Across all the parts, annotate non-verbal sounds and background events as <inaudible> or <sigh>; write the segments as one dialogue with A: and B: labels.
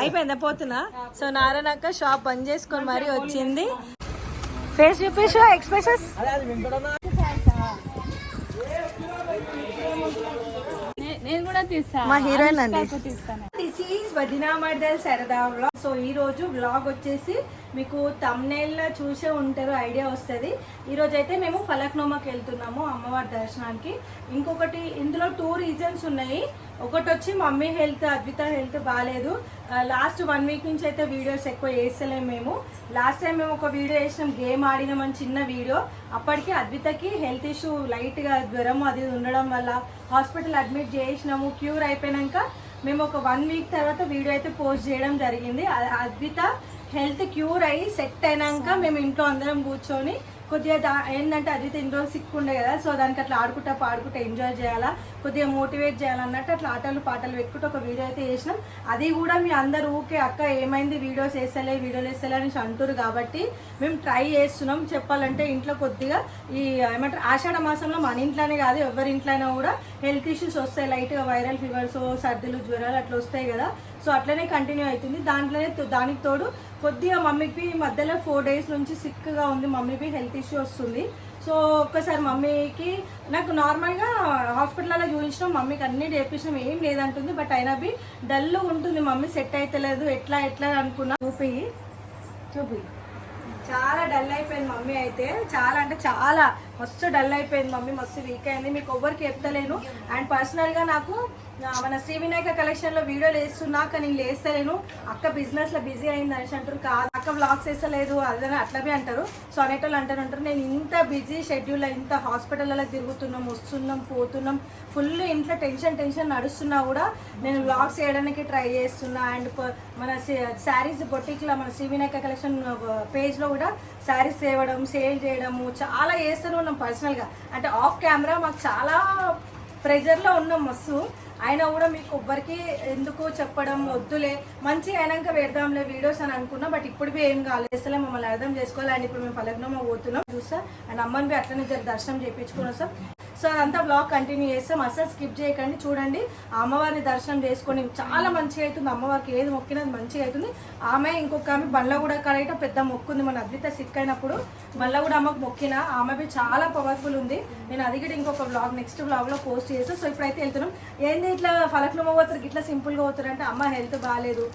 A: అయిపోయిందా? పోతున్నా? So నారాయణక్క shop బంద్ చేసుకొని మరి వచ్చింది. ఫేస్ చూపించు ఎక్స్ప్రెషన్స్
B: నేను కూడా తీస్తా.
A: మా హీరోయిన్ అండి. వదినా మర్దల్ సరదా వ్లాగ్ సో ఈరోజు వ్లాగ్ వచ్చేసి మీకు తమ్నేల్లో చూసే ఉంటారు ఐడియా వస్తుంది. ఈరోజు అయితే మేము ఫలక్నోమాకి వెళ్తున్నాము అమ్మవారి దర్శనానికి. ఇంకొకటి ఇందులో టూ రీజన్స్ ఉన్నాయి. ఒకటి వచ్చి మమ్మీ హెల్త్ అద్విత హెల్త్ బాగాలేదు లాస్ట్ వన్ వీక్ నుంచి అయితే వీడియోస్ ఎక్కువ వేస్తలేము మేము. లాస్ట్ టైం మేము ఒక వీడియో వేసినాం గేమ్ ఆడినామని చిన్న వీడియో అప్పటికి అద్వితకి హెల్త్ ఇష్యూ లైట్గా జ్వరం అది ఉండడం వల్ల హాస్పిటల్ అడ్మిట్ చేసినాము. క్యూర్ అయిపోయినాక మేము ఒక వన్ వీక్ తర్వాత వీడియో అయితే పోస్ట్ చేయడం జరిగింది. అద్విత హెల్త్ క్యూర్ అయ్యి సెట్ అయినాక మేము ఇంట్లో అందరం కూర్చొని కొద్దిగా దా ఏంటంటే అది ఇన్ని రోజులు సిక్ ఉండే కదా సో దానికి అట్లా ఆడుకుంటా పాడుకుంటా ఎంజాయ్ చేయాలా కొద్దిగా మోటివేట్ చేయాలన్నట్టు అట్లా ఆటలు పాటలు పెట్టుకుంటూ ఒక వీడియో అయితే చేసినాం. అది కూడా మీ అందరు ఊకే అక్క ఏమైంది? వీడియోస్ వేస్తలే వీడియోలు వేస్తలే అని అంటారు కాబట్టి మేము ట్రై చేస్తున్నాం. చెప్పాలంటే ఇంట్లో కొద్దిగా ఈ ఏమంటారు ఆషాఢ మాసంలో మన ఇంట్లోనే కాదు ఎవరి ఇంట్లోనే కూడా హెల్త్ ఇష్యూస్ వస్తాయి. లైట్గా వైరల్ ఫీవర్స్ సర్దులు జ్వరాలు అట్లా వస్తాయి కదా. సో అట్లనే కంటిన్యూ అవుతుంది. దాంట్లోనే దానికి తోడు కొద్దిగా మమ్మీకి మధ్యలో ఫోర్ డేస్ నుంచి సిక్గా ఉంది మమ్మీకి హెల్త్ ఇష్యూ వస్తుంది. సో ఒక్కసారి మమ్మీకి నాకు నార్మల్గా హాస్పిటల్లో చూపించడం మమ్మీకి అన్ని నేర్పించడం ఏం లేదంటుంది బట్ అయినా బి డల్ ఉంటుంది మమ్మీ సెట్ అవుతలేదు ఎట్లా ఎట్లా అనుకున్నా. చూపి చూపి. చాలా డల్ అయిపోయింది మమ్మీ అయితే. చాలా అంటే చాలా. మస్తు డల్ అయిపోయింది మమ్మీ మస్తు వీక్ అయింది. మీకు ఎవరికి చెప్తలేను. అండ్ పర్సనల్గా నాకు మన శ్రీ వినాయక కలెక్షన్లో వీడియోలు వేస్తున్నా కానీ నేను లేస్తలేను. అక్క బిజినెస్లో బిజీ అయింది అనేసి అంటారు. కాదు అక్క వ్లాగ్స్ వేస్తలేదు అదని అట్లనే అంటారు. సో అనేటోళ్ళు అంటారు అంటారు నేను ఇంత బిజీ షెడ్యూల్ ఇంత హాస్పిటల్లో తిరుగుతున్నాం వస్తున్నాం పోతున్నాం. ఫుల్ ఇంట్లో టెన్షన్ టెన్షన్ నడుస్తున్నా కూడా నేను వ్లాగ్స్ చేయడానికి ట్రై చేస్తున్నా. అండ్ మన శారీస్ బొటిక్లో మన శ్రీ వినాయక కలెక్షన్ పేజ్లో కూడా శారీస్ తేవడం సేల్ చేయడము చాలా చేస్తూనే ఉన్నాం పర్సనల్గా అంటే ఆఫ్ కెమెరా మాకు చాలా ప్రెజర్లో ఉన్నాం మస్తు. అయినా కూడా మీకు ఎవ్వరికి ఎందుకు చెప్పడం వద్దులే. మంచి అయినాక పెడదాంలే వీడియోస్ అని అనుకున్నా బట్ ఇప్పుడు బి ఏం కాలేదు. అసలే మమ్మల్ని అర్థం చేసుకోవాలి. అండ్ ఇప్పుడు మేము పలకనమ్మ పోతున్నాం చూస్తా అండ్ అమ్మని అట్లనే జర దర్శనం చేయించుకున్నాం సార్. సో అదంతా బ్లాగ్ కంటిన్యూ చేస్తాం అసలు స్కిప్ చేయకండి. చూడండి అమ్మవారిని దర్శనం చేసుకొని చాలా మంచిగా అవుతుంది. అమ్మవారికి ఏది మొక్కినా అది మంచిగా అవుతుంది. ఆమె ఇంకొక ఆమె బండ్ల కూడా కడగట పెద్ద మొక్కుంది మన అద్విత సిక్ అయినప్పుడు బండ్ల కూడా అమ్మకు మొక్కిన ఆమె బి చాలా పవర్ఫుల్ ఉంది. నేను అది కూడా ఇంకొక బ్లాగ్ నెక్స్ట్ బ్లాగ్లో పోస్ట్ చేస్తాను సో ఇప్పుడైతే వెళ్తున్నాం. ఏంది ఇట్లా ఫలక్నమ్మ పోతారు? ఇట్లా సింపుల్గా పోతారు అంటే అమ్మ హెల్త్ బాగాలేదు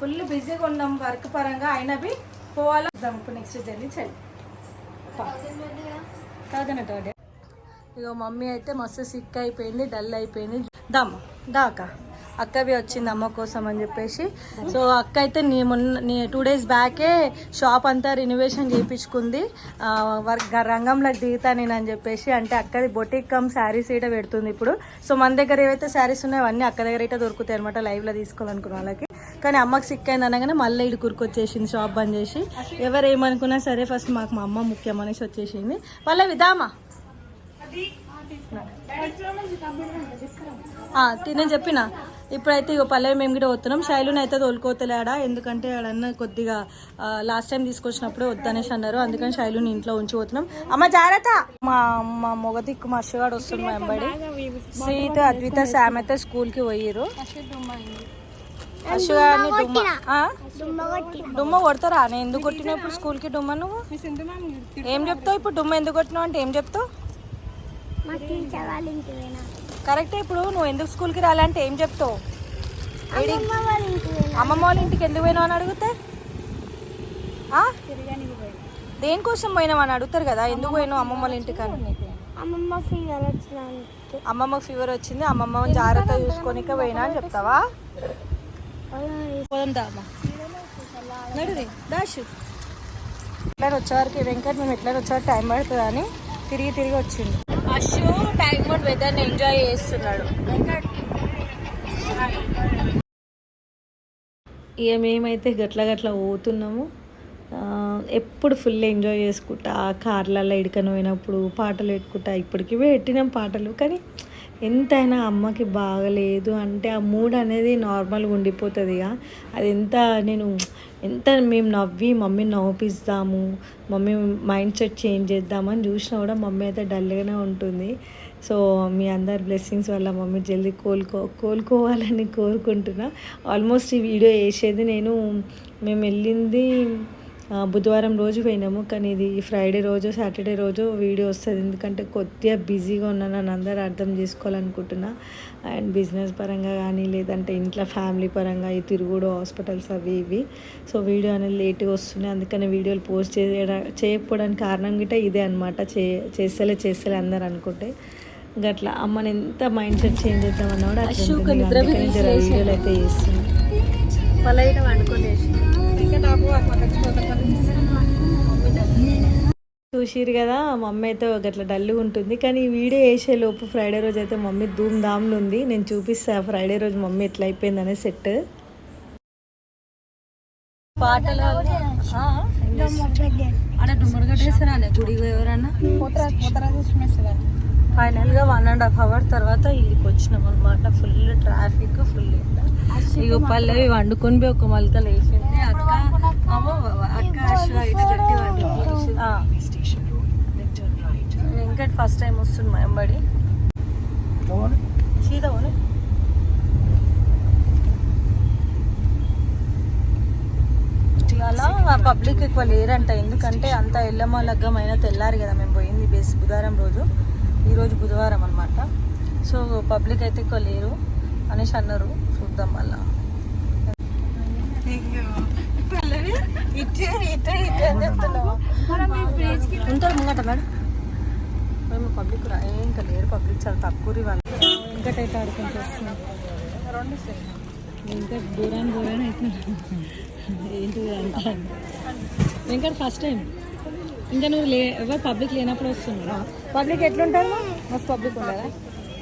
A: ఫుల్ బిజీగా ఉన్నాం వర్క్ పరంగా. అయినా బి పోవాలా? ఇప్పుడు నెక్స్ట్ జర్నీ చలి కాదనట్టు ఇగో మమ్మీ అయితే మస్తు సిక్ అయిపోయింది డల్ అయిపోయింది. దమ్ దాకా అక్కవి వచ్చింది అమ్మ కోసం అని చెప్పేసి. సో అక్క అయితే నీ మొన్న నీ టూ డేస్ బ్యాకే షాప్ అంతా రినోవేషన్ చేయించుకుంది వర్క్ రంగంలో దిగుతా నేను అని చెప్పేసి. అంటే అక్కది బొటిక్ కమ్ శారీస్ ఇట పెడుతుంది ఇప్పుడు. సో మన దగ్గర ఏవైతే శారీస్ ఉన్నాయో అవన్నీ అక్క దగ్గర అయితే దొరుకుతాయి అనమాట లైవ్లో తీసుకోవాలనుకున్న వాళ్ళకి. కానీ అమ్మకి సిక్ అయింది అనగానే మళ్ళీ ఇటు కురుకొచ్చేసింది షాప్ బంద్ చేసి. ఎవరు ఏమనుకున్నా సరే ఫస్ట్ మాకు మా అమ్మ ముఖ్యం అనేసి వచ్చేసింది. వాళ్ళ విధామా? నేను చెప్పిన. ఇప్పుడైతే ఇక పల్లె మేము కూడా వస్తున్నాం శైలుని అయితే తోలుకోతలేడా? ఎందుకంటే ఆడన్న కొద్దిగా లాస్ట్ టైం తీసుకొచ్చినప్పుడు వద్దనేసి అన్నారు. అందుకని శైలుని ఇంట్లో ఉంచి పోతున్నాం. అమ్మ జాగ్రత్త! మా మా మొగ దిక్కు మా అశ్వగాడు వస్తుంది మా ఎంబడి సీత అద్విత శామ్ అయితే స్కూల్కి అశ్వగాడిని డుమ్మ? డుమ్మ కొడతారా? నేను ఎందుకు కొట్టినా? ఇప్పుడు స్కూల్కి డుమ్మ నువ్వు? ఏం చెప్తావు? ఇప్పుడు డుమ్మ ఎందుకు కొట్టినావు అంటే ఏం చెప్తావు? కరెక్టే ఇప్పుడు నువ్వు ఎందుకు స్కూల్కి రాలంటే ఏం చెప్తావు? అమ్మమ్మ వాళ్ళ ఇంటికి ఎందుకు పోయినావు అని అడిగితే? ఆ? దేనికోసం పోయినావు అని అడుగుతారు కదా ఎందుకు పోయినావు అమ్మమ్మ వాళ్ళ ఇంటికి అని?
C: అమ్మమ్మ ఫీవర్
A: అమ్మమ్మకి ఫీవర్ వచ్చింది అమ్మమ్మ జాగ్రత్త చూసుకోనిక పోయినా అని చెప్తావా? పోదాం దాషు. ఎట్లా వచ్చేవారికి వెంకట్ మేము ఎట్లా వచ్చేవారు టైం పడుతుంది అని తిరిగి తిరిగి వచ్చిండు. అశు టైం అవుట్ వెదర్ని ఎంజాయ్ చేస్తున్నాడు. ఇక మేమైతే గట్ల గట్ల పోతున్నాము. ఎప్పుడు ఫుల్ ఎంజాయ్ చేసుకుంటా. కార్లలో ఎడుకని పోయినప్పుడు పాటలు పెట్టుకుంటా. ఇప్పటికి పెట్టినాం పాటలు కానీ ఎంతైనా అమ్మకి బాగలేదు అంటే ఆ మూడ్ అనేది నార్మల్గా ఉండిపోతుంది ఇక. అది ఎంత నేను
B: ఎంత మేము నవ్వి మమ్మీని నవ్విస్తాము మమ్మీ మైండ్ సెట్ చేంజ్ చేద్దామని చూసినా కూడా మమ్మీ అయితే డల్గానే ఉంటుంది. సో మీ అందరి బ్లెస్సింగ్స్ వల్ల మమ్మీ జల్దీ కోలుకో కోలుకోవాలని కోరుకుంటున్నా. ఆల్మోస్ట్ ఈ వీడియో వేసేది నేను మేము వెళ్ళింది బుధవారం రోజు పోయినాము. కానీ ఇది ఫ్రైడే రోజు సాటర్డే రోజు వీడియో వస్తుంది. ఎందుకంటే కొద్దిగా బిజీగా ఉన్నాను అని అందరూ అర్థం చేసుకోవాలనుకుంటున్నా. అండ్ బిజినెస్ పరంగా కానీ లేదంటే ఇంట్లో ఫ్యామిలీ పరంగా ఈ తిరుగుడు హాస్పిటల్స్ అవి ఇవి. సో వీడియో అనేది లేట్గా వస్తున్నాయి అందుకని వీడియోలు పోస్ట్ చేయడా చేయకపోవడానికి కారణం గిట్ట ఇదే అనమాట చే చేస్తలే చేస్తలే అందరు అనుకుంటే. గట్లా అమ్మని ఎంత మైండ్ సెట్ చేంజ్ చేద్దామన్నా కూడా. వీడియోలు అయితే చేస్తున్నాను
A: పలైన నాకు
B: చూసిరు కదా మమ్మీ అయితే గట్ల డల్గా ఉంటుంది. కానీ ఈ వీడియో వేసే లోపు ఫ్రైడే రోజు అయితే మమ్మీ ధూమ్ ధామ్లు ఉంది. నేను చూపిస్తా ఫ్రైడే రోజు మమ్మీ ఎట్లా అయిపోయిందనే సెట్
A: పాటలు గుడికి ఎవరన్నా గా వన్ అండ్ హాఫ్ అవర్ తర్వాత ఇక్కడికి వచ్చినాం అనమాట ఫుల్ ట్రాఫిక్ ఫుల్ ఇక పల్లెవి వండుకొని పోయి ఒక మలక లేచింది. అక్క అక్క. వెంకట్ ఫస్ట్ టైం వస్తుంది మా ఎంబడి పోనీ. ఇవాళ పబ్లిక్ ఎక్కువ లేరంట ఎందుకంటే అంత ఎల్లమ్మ లగ్గమైన తెల్లారి కదా మేము పోయింది బేస్ బుధవారం రోజు. ఈరోజు బుధవారం అనమాట సో పబ్లిక్ అయితే ఎక్కువ లేరు. అనేసి అన్నారు చూద్దాం మళ్ళా. ఉంటారు ముంగట మేడం? మేము పబ్లిక్ ఇంకా లేరు పబ్లిక్ చాలా తక్కువ రెండు
B: ఇంకా దూరం దూరం అవుతున్నాను ఏంటిది అంట వెంకట్ ఫస్ట్ టైం ఇంకా నువ్వు లే ఎవరు పబ్లిక్ లేనప్పుడు వస్తున్నావు
A: పబ్లిక్ ఎట్లుంటారు మస్తు పబ్లిక్ ఉండదా?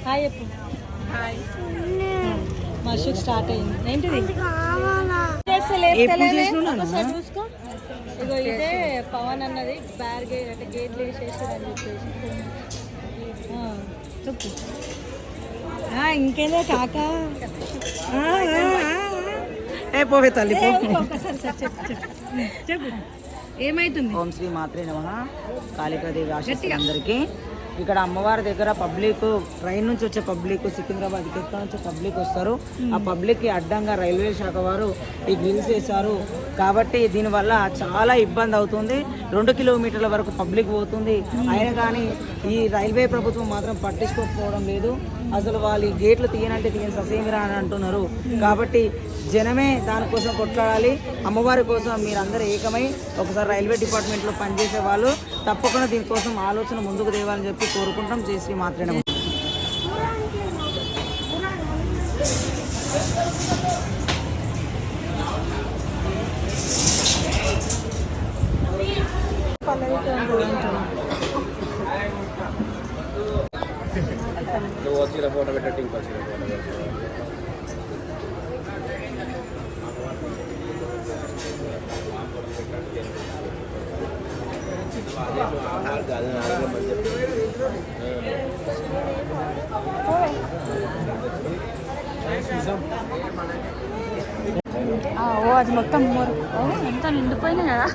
A: హాయ్ చెప్పు.
B: మర్షిక్ స్టార్ట్ అయింది. ఏంటిది?
A: చూసుకో. ఇగో ఇదే పవన్ అన్నది బ్యారిగేడ్ అంటే గేట్లు వేసేసారు అని చెప్పేసి.
B: ఆ, ఇంకేందో కాక? ఆ, ఆ, ఆ. ఏ పోవే తల్లి
A: చెప్పు.
B: ఏమైతుంది?
D: ఓం శ్రీ మాత్రే నమ. కాళికాదేవి ఆశీస్సులు అందరికీ. ఇక్కడ అమ్మవారి దగ్గర పబ్లిక్ ట్రైన్ నుంచి వచ్చే పబ్లిక్ సికింద్రాబాద్ ఎక్కడ నుంచి పబ్లిక్ వస్తారు. ఆ పబ్లిక్కి అడ్డంగా రైల్వే శాఖ వారు ఈ గ్రిల్స్ వేశారు కాబట్టి దీనివల్ల చాలా ఇబ్బంది అవుతుంది. రెండు కిలోమీటర్ల వరకు పబ్లిక్ పోతుంది. అయినా కానీ ఈ రైల్వే ప్రభుత్వం మాత్రం పట్టించుకోకపోవడం లేదు. అసలు వాళ్ళు ఈ గేట్లు తీయనంటే తీయని ససేమిరా అని అంటున్నారు. కాబట్టి జనమే దానికోసం కొట్లాడాలి. అమ్మవారి కోసం మీరందరూ ఏకమై ఒకసారి రైల్వే డిపార్ట్మెంట్లో పనిచేసే వాళ్ళు తప్పకుండా దీనికోసం ఆలోచన ముందుకు తేవాలని చెప్పి కోరుకుంటాం. చేసి మాత్రమే జై శ్రీ మాత్రమే
A: ఓ అది మొత్తం మోరు ఎంత నిండిపోయినా కదా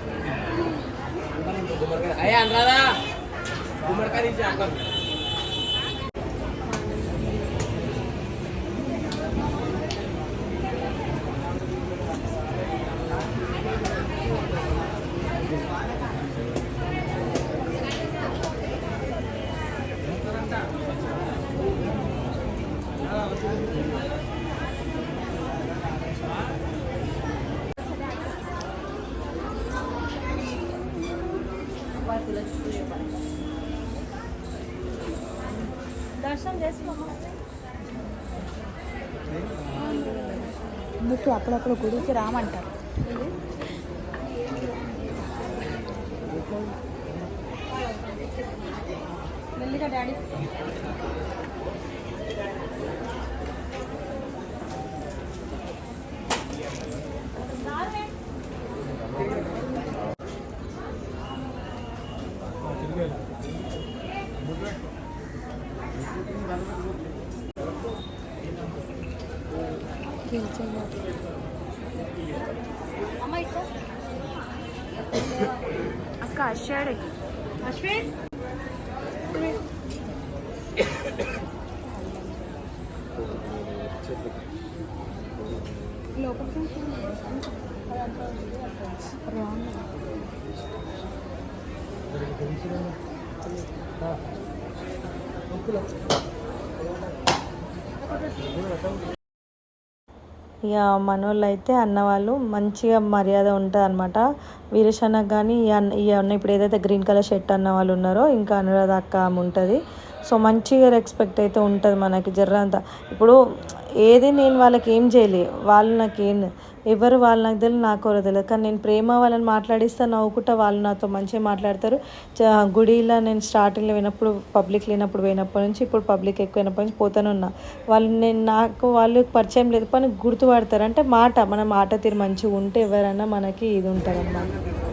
A: దర్శనం చేసుకో
C: అందుకు అప్పుడప్పుడు గుడికి రామంటారు. అక్క అషాడే
A: అశ్విన్
B: ఇక మనోళ్ళు అయితే అన్న వాళ్ళు మంచిగా మర్యాద ఉంటుంది అనమాట వీరేషన్నకు కానీ ఈ అన్న ఈ అన్న ఇప్పుడు ఏదైతే గ్రీన్ కలర్ షర్ట్ అన్న వాళ్ళు ఉన్నారో ఇంకా అనురాధ అక్క ఆమె ఉంటుంది. సో మంచిగా రెస్పెక్ట్ అయితే ఉంటుంది మనకి జర్రంతా ఇప్పుడు ఏది నేను వాళ్ళకి ఏం చేయలే వాళ్ళు నాకు ఏం ఎవరు వాళ్ళు నాకు తెలియదు నాకు ఎవరో తెలియదు. కానీ నేను ప్రేమ వాళ్ళని మాట్లాడిస్తే నవ్వుకుంటా వాళ్ళు నాతో మంచిగా మాట్లాడతారు. చ- గుడిలో నేను స్టార్టింగ్లో పోయినప్పుడు పబ్లిక్ లేనప్పుడు పోయినప్పటి నుంచి ఇప్పుడు పబ్లిక్ ఎక్కువైనప్పటి నుంచి పోతానే ఉన్నా. వాళ్ళు నేను నాకు వాళ్ళు పరిచయం లేదు. కానీ గుర్తుపడతారు. అంటే మాట మన మాట తీరు మంచిగా ఉంటే ఎవరైనా మనకి ఇది ఉంటుంది అన్నమాట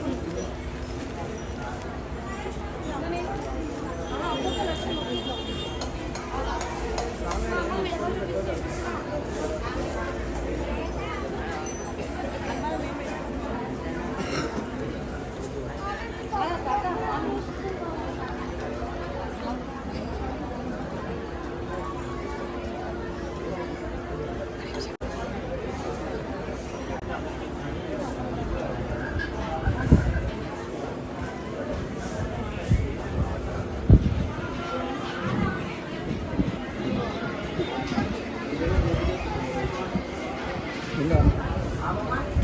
C: 真的。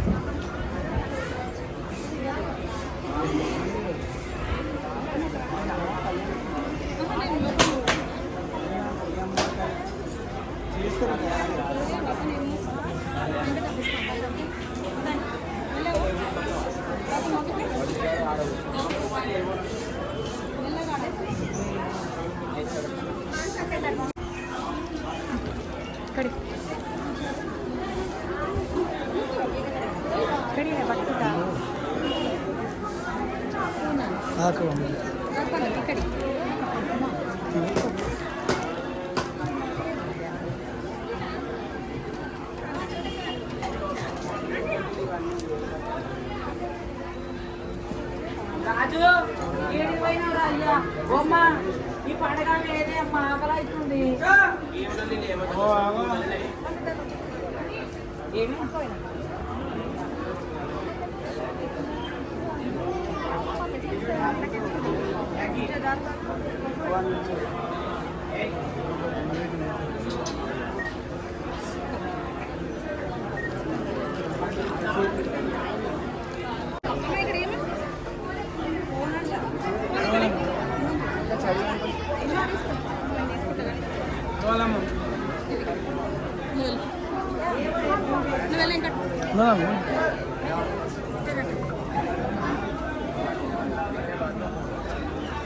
D: రాజు ఏడికి పోయినావురా అయ్యా బొమ్మ ఈ పండగ ఏదే? అమ్మ ఆకలి అవుతుంది. ఏమి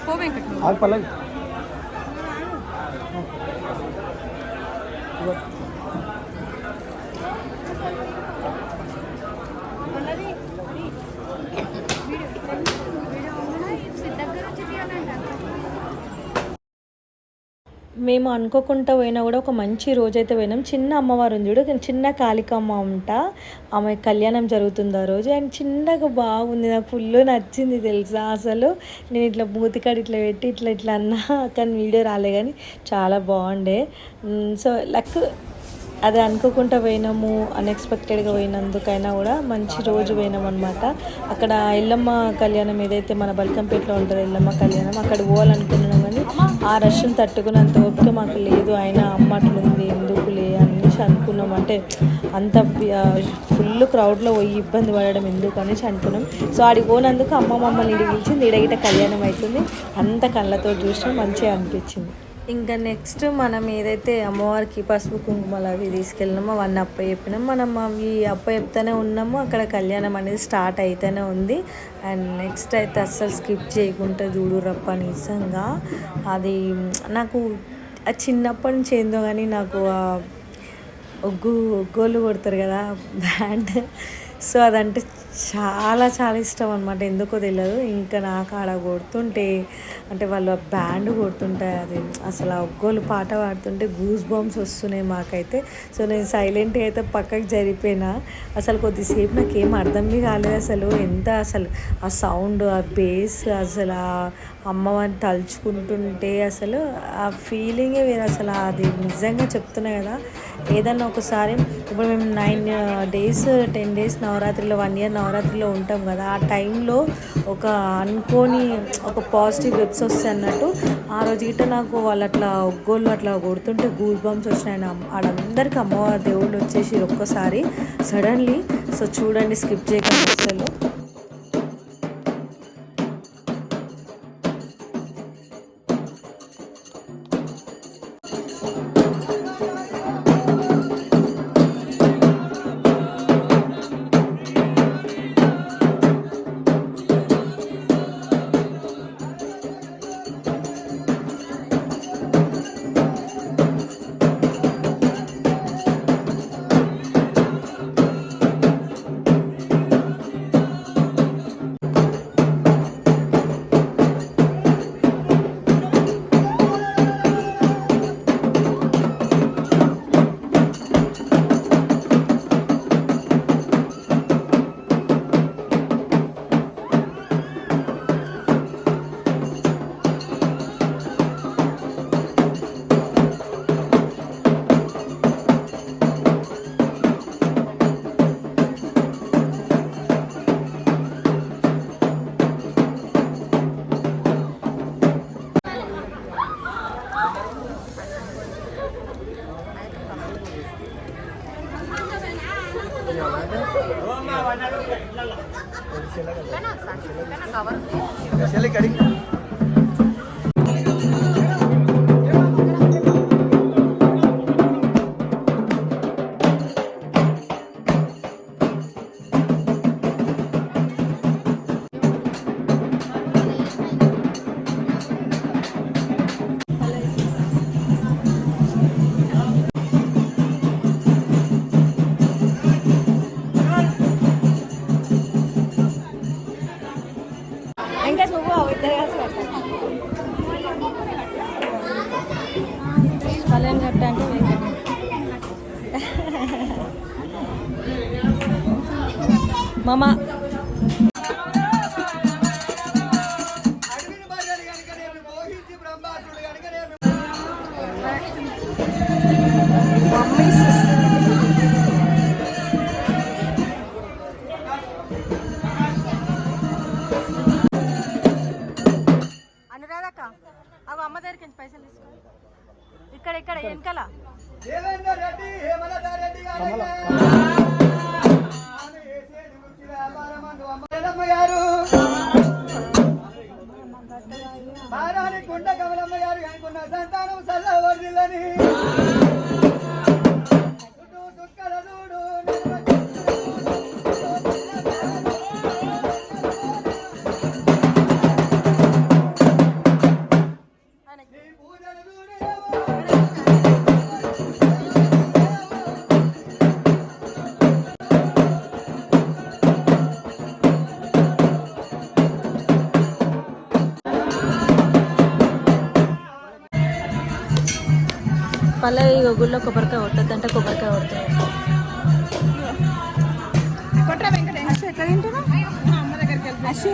C: పో వెంకట్ నువ్వు.
E: ఆగు పల్లవి
B: మేము అనుకోకుండా పోయినా కూడా ఒక మంచి రోజు అయితే పోయినాం. చిన్న అమ్మవారు ఉంది చూడు చిన్న కాళికమ్మ అంట ఆమె కళ్యాణం జరుగుతుంది ఆ రోజు. అండ్ చిన్నగా బాగుంది నాకు ఫుల్ నచ్చింది తెలుసా అసలు. నేను ఇట్లా మూతికాడ ఇట్లా పెట్టి ఇట్లా ఇట్లా అన్నా కానీ వీడియో రాలే కానీ చాలా బాగుండే. సో లక్ అది అనుకోకుండా పోయినాము అన్ఎక్స్పెక్టెడ్గా పోయినందుకైనా కూడా మంచి రోజు పోయినాం అనమాట అక్కడ ఎల్లమ్మ కళ్యాణం ఏదైతే మన బల్కంపేటలో ఉంటుందో ఎల్లమ్మ కళ్యాణం అక్కడ పోవాలనుకున్నాం ఆ రష్ని తట్టుకున్నంత ఓపిక మాకు లేదు. అయినా అమ్మ అట్లుంది ఎందుకులే అనేసి అనుకున్నాం. అంటే అంత ఫుల్ క్రౌడ్లో పోయి ఇబ్బంది పడడం ఎందుకు అనేసి అనుకున్నాం. సో ఆడికి పోనందుకు అమ్మ మమ్మల్ని ఇడికి ఇడగిట కళ్యాణం అవుతుంది. అంత కళ్ళతో చూసినా మంచిగా అనిపించింది. ఇంకా నెక్స్ట్ మనం ఏదైతే అమ్మవారికి పసుపు కుంకుమలు అవి తీసుకెళ్ళినామో అవన్నీ అప్ప చెప్పినాం. మనం అవి అప్ప చెప్తూనే ఉన్నాము. అక్కడ కళ్యాణం అనేది స్టార్ట్ అయితేనే ఉంది. అండ్ నెక్స్ట్ అయితే అస్సలు స్కిప్ చేయకుండా చూడురప్ప నిజంగా. అది నాకు ఆ చిన్నప్పటి నుంచి ఏందో కానీ నాకు ఒగ్గు ఒగ్గోళ్ళు కొడతారు కదా బ్యాండ్ సో అదంటే చాలా చాలా ఇష్టం అనమాట ఎందుకో తెలియదు ఇంకా నాకు ఆడ కొడుతుంటే అంటే వాళ్ళు బ్యాండ్ కొడుతుంటే అది అసలు ఒగ్గోలు పాట పాడుతుంటే గూస్ బాంబ్స్ వస్తున్నాయి మాకైతే. సో నేను సైలెంట్గా అయితే పక్కకి జరిపోయినా అసలు కొద్దిసేపు నాకు ఏం అర్థమే కాలేదు అసలు. ఎంత అసలు ఆ సౌండ్ ఆ బేస్ అసలు ఆ అమ్మవారిని తలుచుకుంటుంటే అసలు ఆ ఫీలింగే వేరు. అసలు అది నిజంగా చెప్తున్నా కదా. ఏదన్నా ఒకసారి ఇప్పుడు మేము నైన్ డేస్ టెన్ డేస్ నవరాత్రిలో వన్ ఇయర్ నవరాత్రిలో ఉంటాం కదా ఆ టైంలో ఒక అనుకోని ఒక పాజిటివ్ వెబ్స్ వస్తాయి అన్నట్టు. ఆ రోజు గిట్ట నాకు వాళ్ళు అట్లా ఒగ్గోళ్ళు అట్లా కొడుతుంటే గూల్ బంప్స్ వచ్చినాయి. నా- అమ్మవారి దేవుళ్ళు వచ్చేసి ఒక్కసారి. సడన్లీ సో చూడండి స్కిప్ చేయకుండా అసలు ఇంకా
E: Vamos
B: పల్లె ఈ గుళ్ళో కొబ్బరికాయ కొట్టద్దంటే కొబ్బరికాయ కొడుతుంది
C: అశు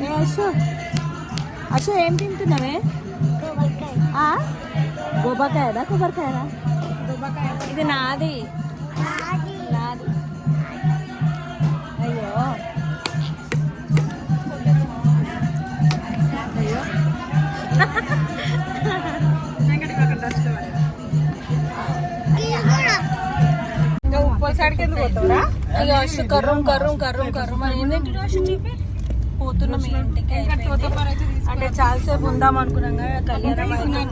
B: ఏ అశు? అశు ఏం తింటున్నావే? ఆ? గోబాకాయదా కొబ్బరికాయదా ఇది నాది. నాది. అయ్యో. అయ్యో. <laughs>
C: పోతావురా?
A: ఇక అసలు కర్రం కర్రం కర్రం కర్రం. అని ఏంటంటే అసలు చూపి పోతున్నాం ఇంటికి. అంటే చాలాసేపు ఉందాం అనుకున్నాం కదా కళ్యాణం అవుతుంది.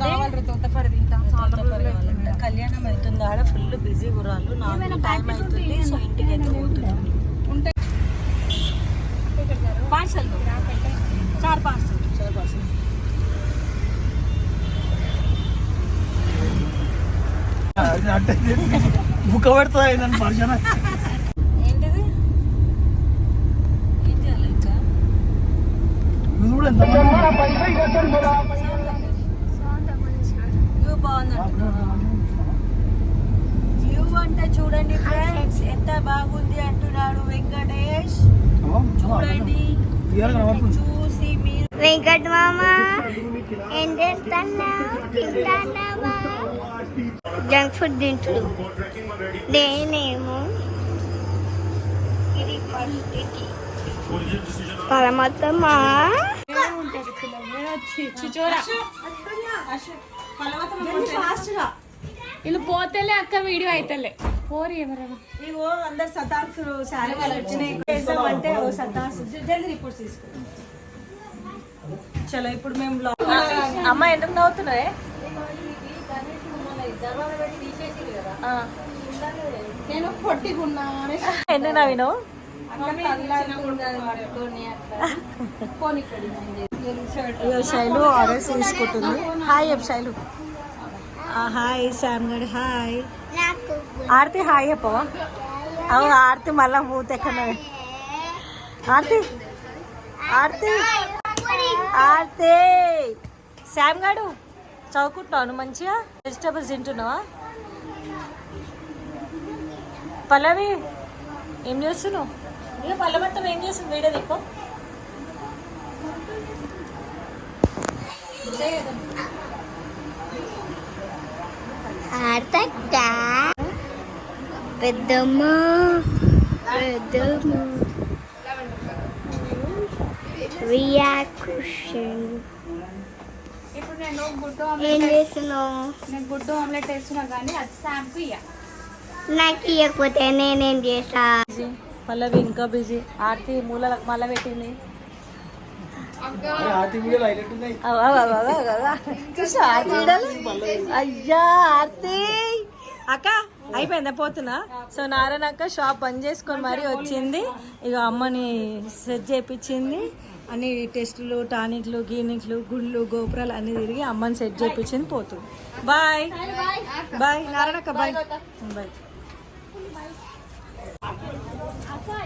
A: కళ్యాణం ఆడ ఫుల్ బిజీ గురాలు నాకు టైం అవుతుంది సో ఇంటికి అయితే పోతున్నాం? పార్సల్ చార్ పార్సల్ చార్ పార్సల్
E: బుక్క పెడుతుంది అయిందని ఎంత
A: వ్యూ అంటే చూడండి ఫ్రెండ్స్ ఎంత బాగుంది అంటున్నాడు వెంకటేష్. చూడండి. చూసి మీరు
F: వెంకట్ మామ ఏం జంక్ ఫుడ్ తింటుడు నేనేమో
A: గా
C: వీళ్ళు పోతేలే అక్క వీడియో అయితలే. పోరు ఎవరైనా.
A: ఇగో అందరు వచ్చినాయి. ఓ సతాక్స్ జల్దీ రిపోర్ట్స్ తీసుకో. చలో ఇప్పుడు మేము అమ్మ ఎందుకు నవ్వుతున్నారే ఆ.
C: నేను పొట్టిగున్నా
A: ఎందుకు నవ్వినావు? ఇగో శైలు ఆర్డర్స్ తీసుకుంటుంది. హాయ్ చెప్పు శైలు. ఆ, హాయ్ శామ్ గడ్ హాయ్. ఆర్తి హాయ్ చెప్పవా అవు ఆర్తి మళ్ళా మూత ఎక్కడ ఆర్తి ఆర్తి ఆర్తి. శామ్ గాడు చదువుకుంటున్నావు? మంచిగా? వెజిటేబుల్స్ తింటున్నావా? పల్లవి ఏం చేస్తున్నావు? ఇక పల్ల మొత్తం ఏం చేస్తుంది వీడియో దిక్కు
F: ఆడతా పెద్దమ్మ పెద్దమ్మ. రియాక్షన్
C: ఇప్పుడు నేను గుడ్డు ఆమ్లెట్ గుడ్డు ఆమ్లెట్ వేస్తున్నా కానీ అది శాంపు ఇయ్య.
F: నాకు ఇవ్వకపోతే నేనేం చేసా
A: బిజీ పల్లవి ఇంకా బిజీ ఆర్తి మూలలకు మళ్ళా పెట్టింది? అయ్యా ఆర్తి! అక్క అయిపోయిందా? పోతున్నా. సో నారాయణ అక్క షాప్ బంద్ చేసుకొని మరీ వచ్చింది. ఇక అమ్మని సెట్ చేయించింది అన్ని టెస్టులు టానిక్లు గీనిక్లు గుళ్ళు గోపురాలు అన్ని తిరిగి అమ్మని సెట్ చేయించింది పోతుంది. బాయ్ బాయ్ నారాయణ అక్క బాయ్ బాయ్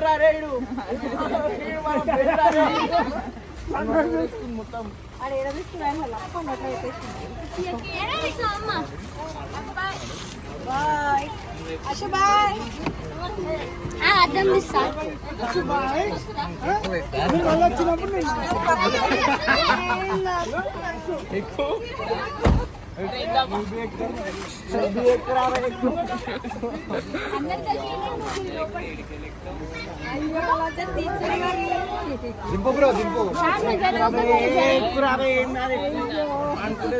E: రా రే. అందరూ చూస్తుంది మొత్తం.
A: బాయ్. అశ బాయ్
F: అర్థం ఇస్తా
E: వీడు మళ్ళీ వచ్చినప్పుడు దింపు బ్రో దింపు ఎక్కురా రా, ఏం కాదు, ఎక్కు. అనుకుంటే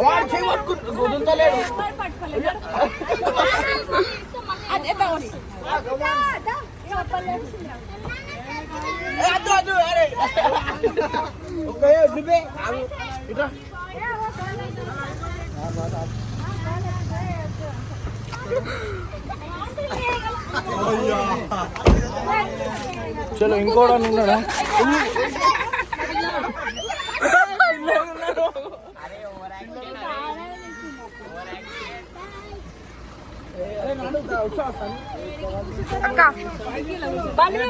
E: వాడు చెయ్యి పట్టుకుంటు వదులుతలేడు ఏ, అద్దు, అద్దు, అరే. చలో ఇంకోడా ఉన్నాడా
A: బండి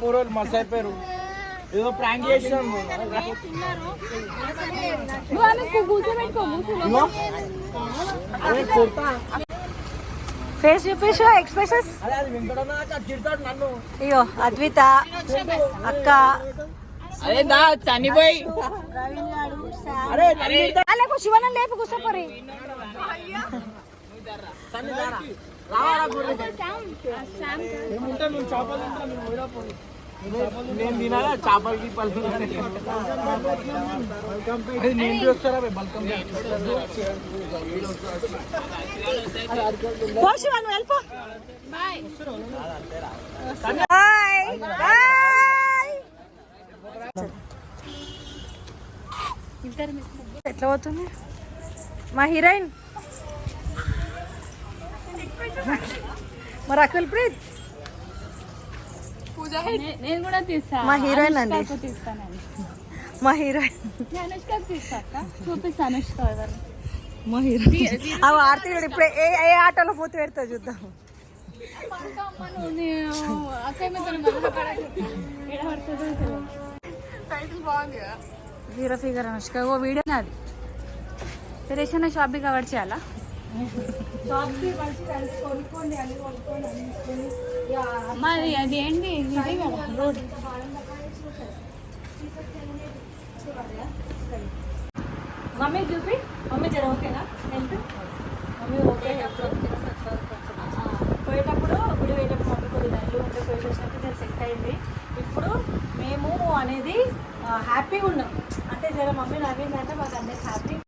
E: పూర్వలు మస్తు అయిపోయారు. ఏదో ప్రాంక్ చేసినాం.
C: నువ్వు ఆమెకు కూర్చోబెట్టుకో కూర్చో.
E: అరే కొడతా
B: ఫేస్ చూపించు ఎక్స్ప్రెషన్స్ ఇగో అద్విత అక్క.
E: అరే దా చనిపోయి. అరే
B: లేకు శివనం లేపు కూర్చోపోరి
E: చేపలు నేను తినాలా చేపలకి పలుకు అది నేను చూస్తారా బల్కం
B: వెళ్ళిపో బాయ్ ఎట్లా పోతుంది? మా హీరోయిన్. మరి అకుల్ ప్రీత్?
C: నేను కూడా తీస్తా.
B: మా హీరోయిన్ అండి.
C: తీస్తానండి.
B: మా హీరోయిన్.
C: తీస్తా చూపిస్తా అనుష్క ఎవరు
B: మా హీరోయిన్. అవి ఆర్తి కూడా ఇప్పుడే ఏ ఏ ఆటోలో పోతే పెడతా చూద్దాం. Hero figure Anushka.
C: ఓ వీడియో నాది. సురేష్ షాప్ బి కవర్ చేయాలా? మరి అది ఏంటి ఇదే కదా రోడ్.
A: మమ్మీ చూపి. మమ్మీ జర ఓకేనా? హెల్త్? Mummy okay. పోయేటప్పుడు గుడి పోయేటప్పుడు మమ్మీ కొద్దిగా డల్లు ఉంటే పోయి చూసినాక జర సెట్ అయింది. ఇప్పుడు మేము అనేది హ్యాపీగా ఉన్నాం. అంటే జర మమ్మీ నవ్విందంటే మాకు అందరికి హ్యాపీ